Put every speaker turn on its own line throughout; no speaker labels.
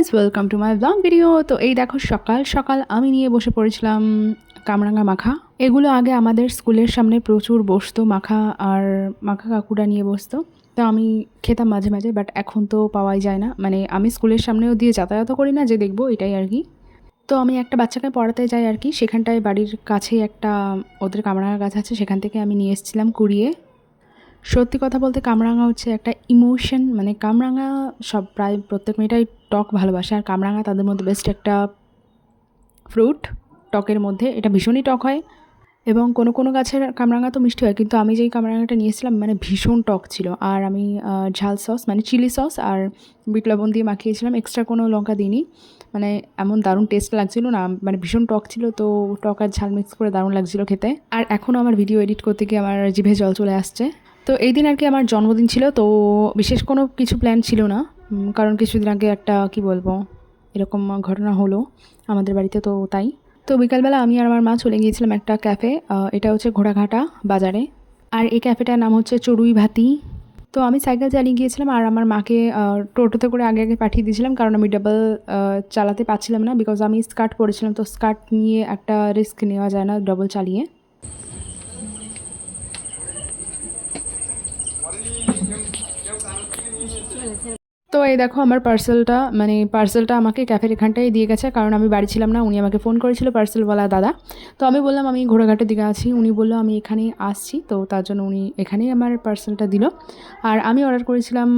Guys welcome to my blog video তো এই দেখো, সকাল সকাল আমি নিয়ে বসে পড়েছিলাম কামরাঙ্গা মাখা। এগুলো আগে আমাদের স্কুলের সামনে প্রচুর বসতো, মাখা আর মাখা কাকুরা নিয়ে বসতো। তো আমি খেতাম মাঝে মাঝে বাট এখন তো পাওয়াই যায় না। মানে আমি স্কুলের সামনেও দিয়ে যাতায়াতও করি না, যে দেখব এটাই আর কি। তো আমি একটা বাচ্চাকে পড়াতে যাই আর কি, সেখানটায় বাড়ির কাছেই একটা ওদের কামরাঙ্গা গাছ আছে, সেখান থেকে আমি নিয়ে এসেছিলাম কুড়িয়ে। সত্যি কথা বলতে কামরাঙা হচ্ছে একটা ইমোশন মানে কামরাঙা সব প্রায় প্রত্যেক মেয়েটাই টক ভালোবাসে। আর কামরাঙা তাদের মধ্যে বেস্ট একটা ফ্রুট টকের মধ্যে। এটা ভীষণই টক হয়। এবং কোনো কোনো গাছের কামরাঙা তো মিষ্টি হয়, কিন্তু আমি যেই কামরাঙাটা নিয়েছিলাম মানে ভীষণ টক ছিল। আর আমি ঝাল সস মানে চিলি সস আর বিট লবণ দিয়ে মাখিয়েছিলাম। এক্সট্রা কোনো লঙ্কা দিইনি। মানে এমন দারুণ টেস্ট লাগছিল না মানে ভীষণ টক ছিল। তো টক আর ঝাল মিক্স করে দারুণ লাগছিল খেতে। আর এখনও আমার ভিডিও এডিট করতে গিয়ে আমার জিভে জল চলে আসছে। তো এই দিন আর কি আমার জন্মদিন ছিল, তো বিশেষ কোনো কিছু প্ল্যান ছিল না। কারণ কিছুদিন আগে একটা, কি বলব, এরকম ঘটনা হলো আমাদের বাড়িতে, তো তাই। তো বিকালবেলা আমি আর আমার মা চলে গিয়েছিলাম একটা ক্যাফে এটা হচ্ছে ঘোড়াঘাটা বাজারে। আর এই ক্যাফেটার নাম হচ্ছে চড়ুই ভাতি। তো আমি সাইকেল চালিয়ে গিয়েছিলাম আর আমার মাকে টোটোতে করে আগে আগে পাঠিয়ে দিয়েছিলাম, কারণ আমি ডাবল চালাতে পারছিলাম না বিকজ আমি স্কার্ট পরেছিলাম, তো স্কার্ট নিয়ে একটা রিস্ক নেওয়া যায় না ডবল চালিয়ে। তো এই দেখো আমার পার্সেলটা মানে পার্সেলটা আমাকে ক্যাফের এখানটাই দিয়ে গেছে, কারণ আমি বাড়ি ছিলাম না, উনি আমাকে ফোন করেছিল পার্সেলওয়ালা দাদা। তো আমি বললাম, আমি ঘোড়াঘাটের দিকে আছি। উনি বলল, আমি এখানেই আসছি। তো তার জন্য উনি এখানেই আমার পার্সেলটা দিল। আর আমি অর্ডার করেছিলাম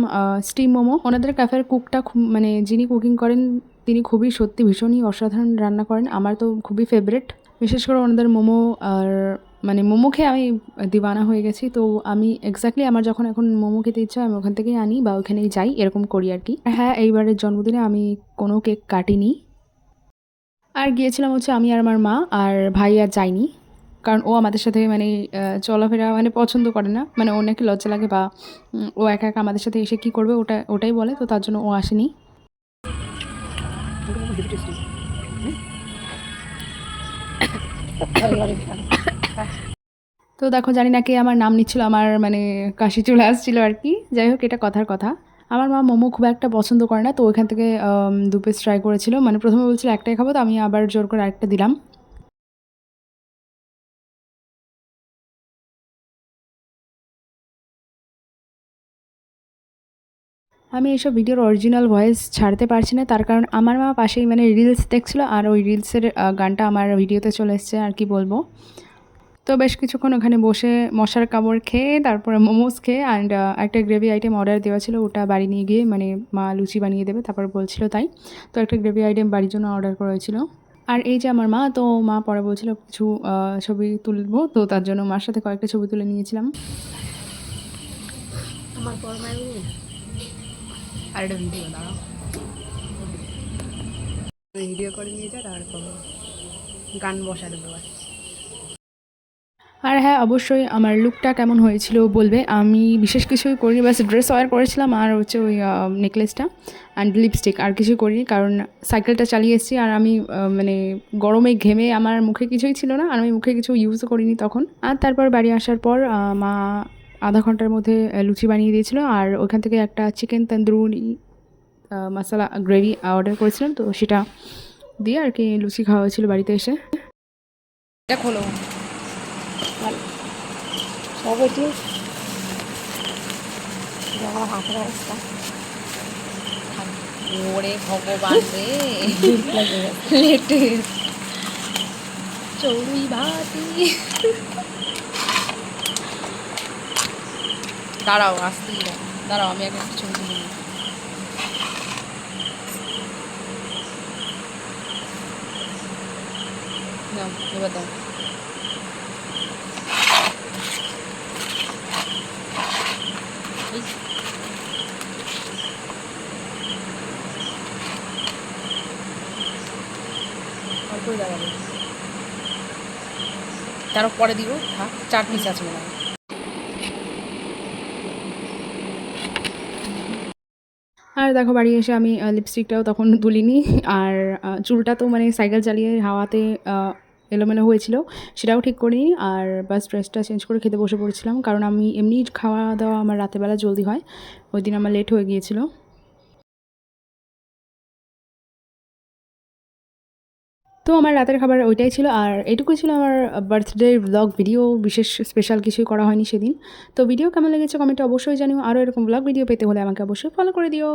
স্টিম মোমো। ওনাদের ক্যাফের কুকটা খুব মানে যিনি কুকিং করেন, তিনি খুবই সত্যি ভীষণই অসাধারণ রান্না করেন। আমার তো খুবই ফেভারেট বিশেষ করে ওনাদের মোমো আর মানে মোমো খেয়ে আমি দিওয়ানা হয়ে গেছি তো আমি এক্স্যাক্টলি আমার যখন এখন মোমো খেতে ইচ্ছা আমি ওখান থেকেই আনি বা ওখানেই যাই এরকম করি আর কি হ্যাঁ এইবারের জন্মদিনে আমি কোনো কেক কাটিনি আর গিয়েছিলাম হচ্ছে আমি আর আমার মা আর ভাই আর যাইনি কারণ ও আমাদের সাথে মানে চলাফেরা মানে পছন্দ করে না মানে ওর নাকি লজ্জা লাগে বা ও একা একা আমাদের সাথে এসে কী করবে ওটা ওটাই বলে তো তার জন্য ও আসেনি তো দেখো, জানি না কে আমার নাম নিচ্ছিল, আমার মানে কাশি চলে আসছিল আর কি। যাই হোক, এটা কথার কথা। আমার মা মোমো খুব একটা পছন্দ করে না, তো ওইখান থেকে দু পিস ট্রাই করেছিল। মানে প্রথমে বলছিল, একটাই খাব, তো আমি আবার জোর করে আরেকটা দিলাম। আমি এইসব ভিডিওর অরিজিনাল ভয়েস ছাড়তে পারছি না, তার কারণ আমার মা পাশেই মানে রিলস দেখছিলো, আর ওই রিলসের গানটা আমার ভিডিওতে চলে এসছে, আর কি বলব। তো বেশ কিছুক্ষণ ওখানে বসে মশার কামড় খেয়ে, তারপরে মোমোস খেয়ে অ্যান্ড একটা গ্রেভি আইটেম অর্ডার দেওয়া ছিল, ওটা বাড়ি নিয়ে গিয়ে মানে মা লুচি বানিয়ে দেবে, তারপর বলছিল তাই। তো একটা গ্রেভি আইটেম বাড়ির জন্য অর্ডার করা হয়েছিল। আর এই যে আমার মা, তো মা পরে বলছিল কিছু ছবি তুলবো, তো তার জন্য মার সাথে কয়েকটা ছবি তুলে নিয়েছিলাম।
আর ভিডিও করে নিয়ে যা, তারপর গান বসা দেবো
আর হ্যাঁ অবশ্যই আমার লুকটা কেমন হয়েছিল বলবে। আমি বিশেষ কিছুই করিনি বাস ড্রেস ওয়ার করেছিলাম আর হচ্ছে ওই নেকলেসটা অ্যান্ড লিপস্টিক আর কিছু করিনি কারণ সাইকেলটা চালিয়ে এসেছি আর আমি মানে গরমে ঘেমে আমার মুখে কিছুই ছিল না, আর আমি মুখে কিছু ইউজও করিনি তখন। আর তারপর বাড়ি আসার পর মা আধা ঘণ্টার মধ্যে লুচি বানিয়ে দিয়েছিল আর ওখান থেকে একটা chicken tandoori masala gravy order করেছিলাম। তো সেটা দিয়ে আর কি লুচি খাওয়া হয়েছিল বাড়িতে এসে।
খোলো। সব এটি আমার হাতের অবস্থা ওরে ভগবান রে। লেটে। চৌড়ি ভাতি। দাঁড়াও আসতেই দাঁড়াও, আমি আগে একটা ছবি। এবার দাও। এই তারও পরে দিব থাক পিস আছে মনে
আর দেখো, বাড়ি এসে আমি লিপস্টিকটাও তখন তুলিনি, আর চুলটা তো মানে সাইকেল চালিয়ে হাওয়াতে এলোমেলো হয়েছিল, সেটাও ঠিক করিনি। আর বাস ড্রেসটা চেঞ্জ করে খেতে বসে পড়েছিলাম, কারণ আমি এমনি খাওয়া দাওয়া আমার রাতেবেলা জলদি হয় ওই দিন আমার লেট হয়ে গিয়েছিল। তো আমার রাতের খাবার ওইটাই ছিল, আর এটুকুই ছিল আমার বার্থডে ব্লগ ভিডিও বিশেষ স্পেশাল কিছুই করা হয়নি সেদিন। তো ভিডিও কেমন লেগেছে কমেন্টে অবশ্যই জানিও, আরও এরকম ব্লগ ভিডিও পেতে হলে আমাকে অবশ্যই ফলো করে দিও।